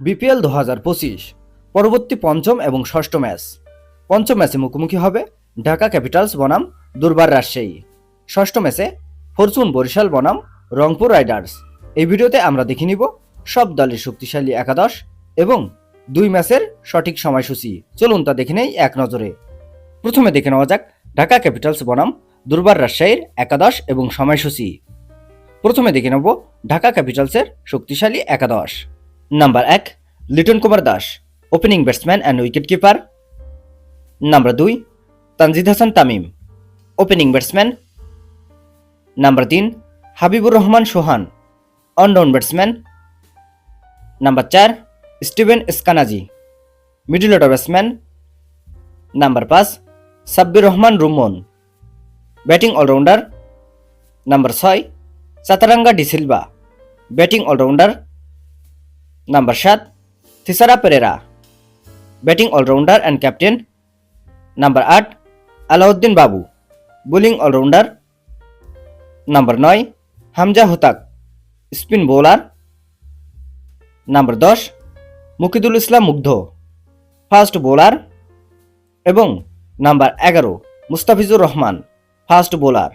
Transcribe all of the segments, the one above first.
BPL দু হাজার পঁচিশ, পরবর্তী পঞ্চম এবং ষষ্ঠ ম্যাচ। পঞ্চম ম্যাচে মুখোমুখি হবে ঢাকা ক্যাপিটালস বনাম দুর্বার রাজশাহী। ষষ্ঠ ম্যাচে ফরচুন বরিশাল বনাম রংপুর রাইডার্স। এই ভিডিওতে আমরা দেখে নিব সব দলের শক্তিশালী একাদশ এবং দুই ম্যাচের সঠিক সময়সূচি। চলুন তা দেখে নেই এক নজরে। প্রথমে দেখে নেওয়া যাক ঢাকা ক্যাপিটালস বনাম দুর্বার রাজশাহীর একাদশ এবং সময়সূচি। প্রথমে দেখে নেব ঢাকা ক্যাপিটালসের শক্তিশালী একাদশ। নাম্বার এক, Liton Kumar Das opening batsman and wicket keeper number দুই, Tanzid Hasan Tamim opening batsman number তিন, Habibur Rahman Sohan one down batsman number চার, Stephen Eskinazi middle order batsman number পাঁচ, Sabbir Rahman Rumon batting allrounder number ছয়, Sataranga de Silva batting allrounder number সাত Thisara Perera batting allrounder and captain number আট Alauddin Babu bowling allrounder number নয় Hamza Hotak spin bowler number দশ মুকিদুল ইসলাম মুগ্ধ fast bowler এবং number এগারো Mustafizur Rahman fast bowler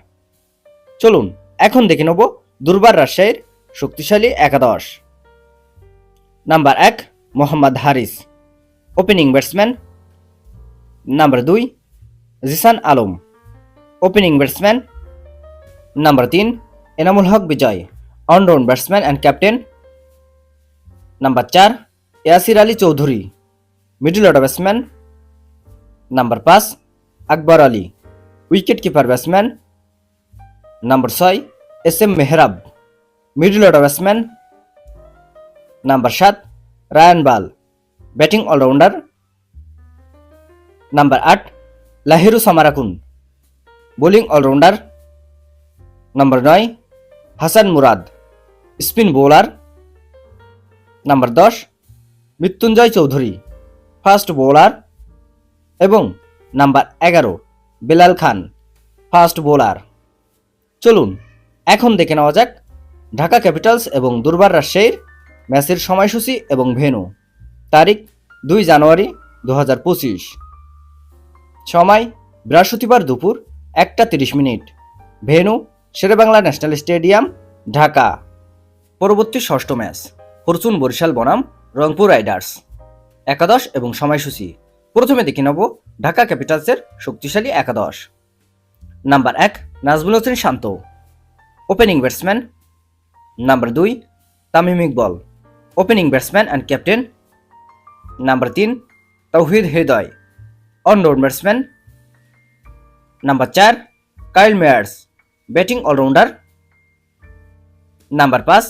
চলুন এখন দেখে নেব দুর্বার রাজশাহীর শক্তিশালী একাদশ নাম্বার এক, Mohammad Haris. Opening batsman number দুই, Zeeshan Alam. Opening batsman number তিন, Enamul Haque Bijoy. Allround batsman and captain number চার, Yasir Ali Chowdhury. Middle order batsman number পাঁচ, Akbar Ali. Wicket keeper batsman number ছয়, S M Mehrab. Middle order batsman number সাত, Ryan Burl, batting allrounder. Number আট, Lahiru Samarakoon, bowling allrounder. Number নয়, Hasan Murad, spin bowler. Number দশ, Mrittunjoy Chowdhury, fast bowler. এবং number এগারো, বেলাল খান, fast bowler. চলুন, এখন দেখে নেওয়া যাক ঢাকা ক্যাপিটালস এবং দুর্বার রাজশাহীর ম্যাচের সময়সূচি এবং ভেনু তারিখ, দুই জানুয়ারি দু হাজার পঁচিশ। সময়, বৃহস্পতিবার দুপুর একটা তিরিশ minute. Venue, Sher-e-Bangla national stadium, Dhaka. পরবর্তী ষষ্ঠ ম্যাচ, ফরচুন বরিশাল বনাম, রংপুর রাইডার্স। একাদশ এবং সময়সূচি। প্রথমে দেখে নেব ঢাকা ক্যাপিটালসের শক্তিশালী একাদশ। নাম্বার এক, Najmul Hossain Shanto. Opening batsman. Number দুই, Tamim Iqbal. Opening batsman and captain number তিন Towhid Hridoy allround batsman number চার Kyle Mayers batting allrounder number পাঁচ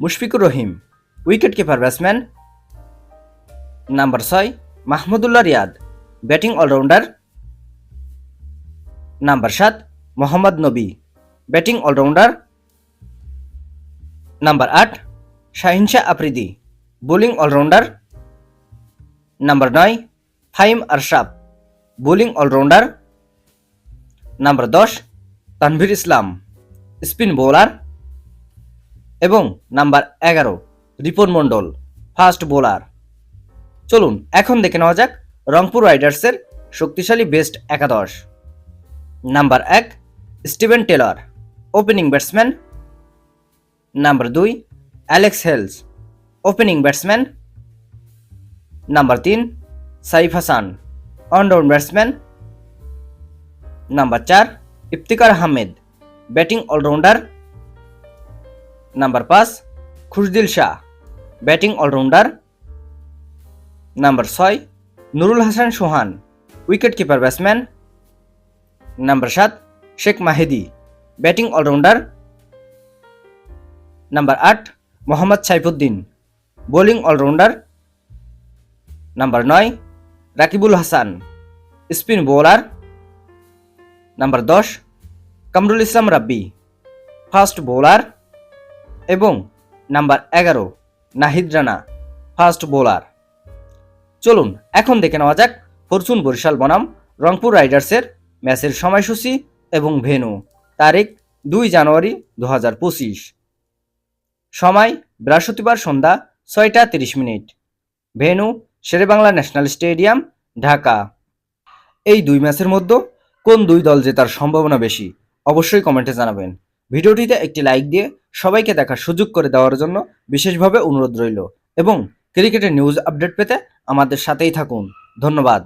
Mushfiqur Rahim wicket keeper batsman number ছয় Mahmudullah Riyad batting allrounder number সাত Mohammad Nabi batting allrounder number আট Shaheen Shah Afridi, bowling allrounder number নয় ফাইম আরশাব, bowling allrounder number দশ, Tanvir Islam, spin bowler এবং number এগারো, রিপন মণ্ডল, fast bowler. চলুন, এখন দেখে নেওয়া যাক রংপুর রাইডার্সের শক্তিশালী বেস্ট একাদশ। নাম্বার এক, Steven Taylor, opening batsman. Number দুই Alex Hales opening batsman number তিন Saif Hassan allround batsman number চার Iftikhar Ahmed batting allrounder number পাঁচ Khushdil Shah batting allrounder number ছয় Nurul Hasan Sohan wicket keeper batsman number সাত Sheikh Mahedi batting allrounder number আট Mohammad Saifuddin, bowling allrounder. Number নয়, Rakibul Hasan, spin bowler. Number দশ, Kamrul Islam Rabbi, fast bowler. এবং number এগারো, Nahid Rana, fast bowler. চলুন, এখন দেখে নেওয়া যাক ফরচুন বরিশাল বনাম, রংপুর রাইডার্সের ম্যাচের সময়সূচি এবং ভেন্যু। তারিখ দুই জানুয়ারি দু হাজার পঁচিশ। সময় বৃহস্পতিবার সন্ধ্যা ছয়টা তিরিশ minute. Venue Sher-e-Bangla national stadium, Dhaka. এই দুই ম্যাচের মধ্যে কোন দুই দল জেতার সম্ভাবনা বেশি, অবশ্যই কমেন্টে জানাবেন। ভিডিওটিতে একটি লাইক দিয়ে সবাইকে দেখার সুযোগ করে দেওয়ার জন্য বিশেষভাবে অনুরোধ রইল এবং ক্রিকেটের নিউজ আপডেট পেতে আমাদের সাথেই থাকুন। ধন্যবাদ।